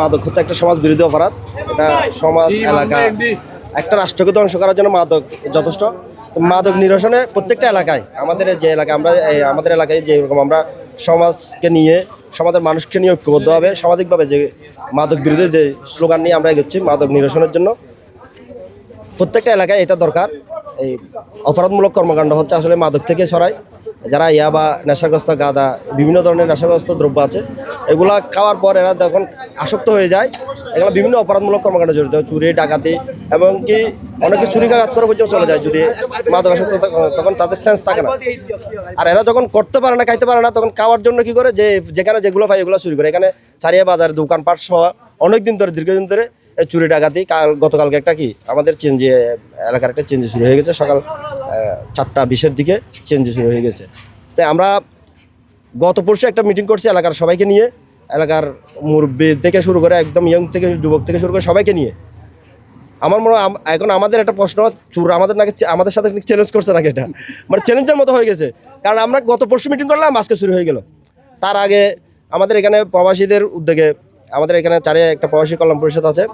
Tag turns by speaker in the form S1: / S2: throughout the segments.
S1: মাদক হচ্ছে একটা সমাজ বিরোধী অপরাধ। এটা সমাজ এলাকা একটা রাষ্ট্রকে ধ্বংস করার জন্য মাদক যথেষ্ট। মাদক নিরসনে প্রত্যেকটা এলাকায় আমাদের যে এলাকায় আমরা আমাদের এলাকায় যেরকম আমরা সমাজকে নিয়ে সমাজের মানুষকে নিয়ে ঐক্যবদ্ধভাবে সামাজিকভাবে যে মাদক বিরোধী যে স্লোগান নিয়ে আমরা এগোচ্ছি মাদক নিরসনের জন্য প্রত্যেকটা এলাকায় এটা দরকার। এই অপরাধমূলক কর্মকাণ্ড হচ্ছে আসলে মাদক থেকে সরায় যারা ইয়া বা নেশাগ্রস্ত গাঁদা বিভিন্ন ধরনের নেশাগ্রস্ত দ্রব্য আছে এগুলা খাওয়ার পর এরা যখন আসক্ত হয়ে যায়, এগুলো বিভিন্ন অপরাধমূলক কর্মকাণ্ড জড়িত, চুরি, ডাকাতি, এমনকি অনেকে চুরি কাগাত করে পর্যন্ত চলে যায় যদি মাদক আসক্ত তখন- তাদের সেন্স থাকে না। আর এরা যখন করতে পারে না, খাইতে পারে না, তখন খাওয়ার জন্য কি করে? যে যেখানে যেগুলো পায় এগুলো চুরি করে। এখানে চারিয়া বাজার দোকানপাট সহ অনেক দিন ধরে, দীর্ঘদিন ধরে চুরি, ডাকাতি। কাল, গতকালকে একটা কি? আমাদের চেঞ্জে এলাকার একটা চেঞ্জ শুরু হয়ে গেছে। সকাল চারটা বিশের দিকে চেঞ্জ শুরু হয়ে গেছে। তাই আমরা গত পরশু একটা মিটিং করছি এলাকার সবাইকে নিয়ে, এলাকার মুরব্বী থেকে শুরু করে একদম ইয়ং থেকে যুবক থেকে শুরু করে সবাইকে নিয়ে। আমার মনে হয় এখন আমাদের একটা প্রশ্ন, চুর আমাদের নাকি আমাদের সাথে চ্যালেঞ্জ করছে নাকি এটা? মানে চ্যালেঞ্জের মতো হয়ে গেছে। কারণ আমরা গত পরশু মিটিং করলাম, আজকে শুরু হয়ে গেল। তার আগে আমাদের এখানে প্রবাসীদের উদ্যোগে, আমাদের এখানে চারে একটা প্রবাসী কল্যাণ পরিষদ আছে।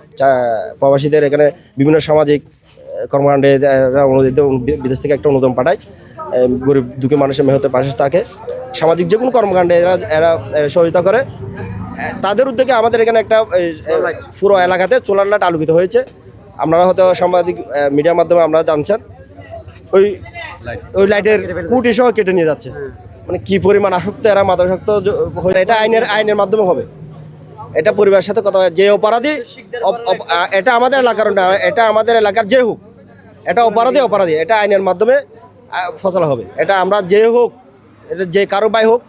S1: প্রবাসীদের এখানে বিভিন্ন সামাজিক কর্মকাণ্ডে বিদেশ থেকে একটা অনুদান পাঠায়। গরিব, দুঃখী মানুষের মেহতের পাশে থাকে। সামাজিক যে কোনো কর্মকাণ্ডে এরা এরা সহযোগিতা করে। তাদের উদ্যোগে আমাদের এখানে একটা পুরো এলাকাতে চোলার লাইট আলোকিত হয়েছে। আপনারা হয়তো সাংবাদিক মিডিয়ার মাধ্যমে আমরা জানছেন। ওই ওই লাইটের ফুটি সহ কেটে নিয়ে যাচ্ছে। মানে কি পরিমাণ আসক্ত এরা মাদকাসক্ত হয়ে- এটা আইনের আইনের মাধ্যমে হবে। এটা পরিবারের সাথে কথা যে অপরাধী অপ- অপ- এটা আমাদের এলাকার না এটা আমাদের এলাকার যে হোক এটা অপরাধী অপরাধী। এটা আইনের মাধ্যমে ফসলা হবে। এটা আমরা যে হোক এটা যে কারও বাই হোক,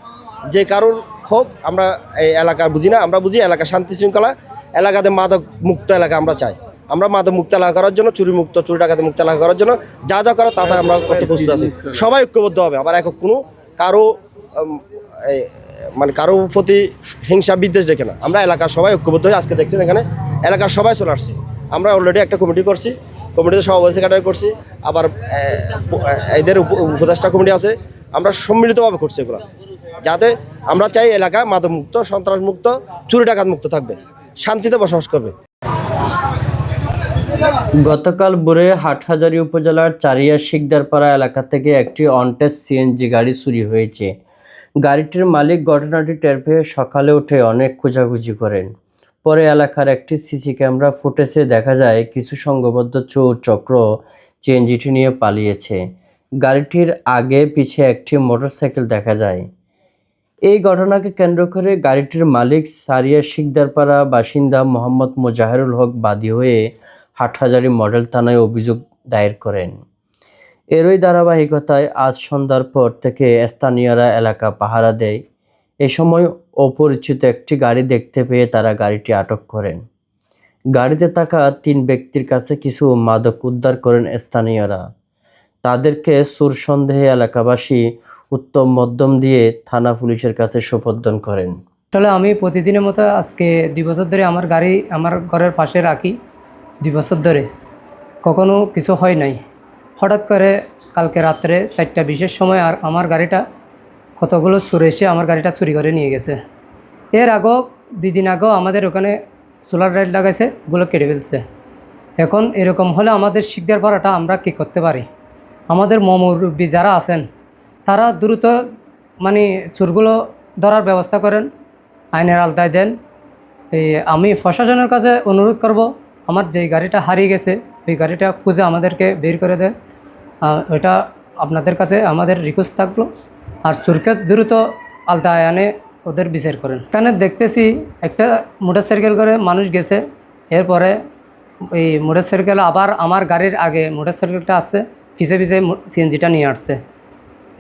S1: যে কারোর হোক, আমরা এই এলাকার বুঝি না, আমরা বুঝি এলাকা শান্তি শৃঙ্খলা, এলাকাতে মাদক মুক্ত এলাকা আমরা চাই। আমরা মাদক মুক্ত এলাকা করার জন্য, চুরি মুক্ত, চুরি ডাকাতি মুক্ত এলাকা করার জন্য যা যা করার তা তা আমরা করতে প্রস্তুত আছি। সবাই ঐক্যবদ্ধ হবে, আবার একক কোনো কারও মানে কারও প্রতি হিংসা বিদ্বেষ দেখে না। আমরা এলাকার সবাই ঐক্যবদ্ধ হয়ে আজকে দেখছেন এখানে, এলাকার সবাই চলে আসছে। আমরা অলরেডি একটা কমিটি করছি কমিটিতে সভাপতি সেক্রেটারি করছি, আবার এদের উপ- উপদেষ্টা কমিটি আছে আমরা সম্মিলিতভাবে করছি এগুলো। যাতে আমরা চাই এলাকা মাদক মুক্ত সন্ত্রাস মুক্ত চুরি ডাকাত মুক্ত থাকবে, শান্তিতে বসবাস করবে।
S2: গতকাল ভোরে হাটহাজারী উপজেলার চারিয়া শিকদারপাড়া এলাকা থেকে একটি অনটেস সিএনজি গাড়ি চুরি হয়েছে। গাড়িটির মালিক ঘটনাটি টের পেয়ে সকালে উঠে অনেক খোঁজাখুঁজি করেন। পরে এলাকার একটি সিসি ক্যামেরা ফুটেজে দেখা যায়, কিছু সংঘবদ্ধ চোর চক্র সিএনজিটি নিয়ে পালিয়েছে। গাড়িটির আগে পিছে একটি মোটরসাইকেল দেখা যায়। এই ঘটনাকে কেন্দ্র করে গাড়িটির মালিক সারিয়া শিকদারপাড়া বাসিন্দা মোহাম্মদ মোজাহেরুল হক বাদী হয়ে হাটহাজারি মডেল থানায় অভিযোগ দায়ের করেন। এরই ধারাবাহিকতায় আজ সন্ধ্যার পর থেকে স্থানীয়রা এলাকা পাহারা দেয়। এ সময় অপরিচিত একটি গাড়ি দেখতে পেয়ে তারা গাড়িটি আটক করেন। গাড়িতে থাকা তিন ব্যক্তির কাছে কিছু মাদক উদ্ধার করেন স্থানীয়রা। তাদেরকে সুর সন্দেহে এলাকাবাসী উত্তম মধ্যম দিয়ে থানা পুলিশের কাছে সোপর্দন করেন।
S3: আসলে আমি প্রতিদিনের মতো আজকে দুই বছর ধরে আমার গাড়ি আমার ঘরের পাশে রাখি, দুই বছর ধরে। কখনো কিছু হয় নাই। হঠাৎ করে কালকে রাত্রে চারটা বিশেষ সময় আর আমার গাড়িটা কতগুলো চুরে এসে আমার গাড়িটা চুরি করে নিয়ে গেছে। এর আগেও, দুই দিন আগেও আমাদের ওখানে সোলার লাইট লাগাইছে, ওগুলো কেটে ফেলছে। এখন এরকম হলে আমাদের শিকদার পাড়াটা আমরা কী করতে পারি? আমাদের মমুরব্বী যারা আছেন, তারা দ্রুত মানে চোরগুলো ধরার ব্যবস্থা করেন, আইনের আলতায় দেন। এই আমি প্রশাসনের কাছে অনুরোধ করব, আমার যে গাড়িটা হারিয়ে গেছে, ওই গাড়িটা খুঁজে আমাদেরকে বের করে দেয় ওইটা আপনাদের কাছে আমাদের রিকোয়েস্ট থাকল। আর চোরকে দ্রুত আলতায় আনে ওদের বিচার করেন। এখানে দেখতেছি একটা মোটর সাইকেল করে মানুষ গেছে। এরপরে এই মোটর সাইকেল আবার আমার গাড়ির আগে মোটর সাইকেলটা আসছে। পিছে পিছে সিএনজিটা নিয়ে আসছে।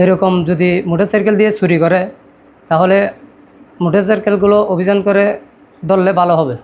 S3: এরকম যদি মোটর সাইকেল দিয়ে চুরি করে, তাহলে মোটর সাইকেলগুলো অভিযান করে ধরলে ভালো হবে।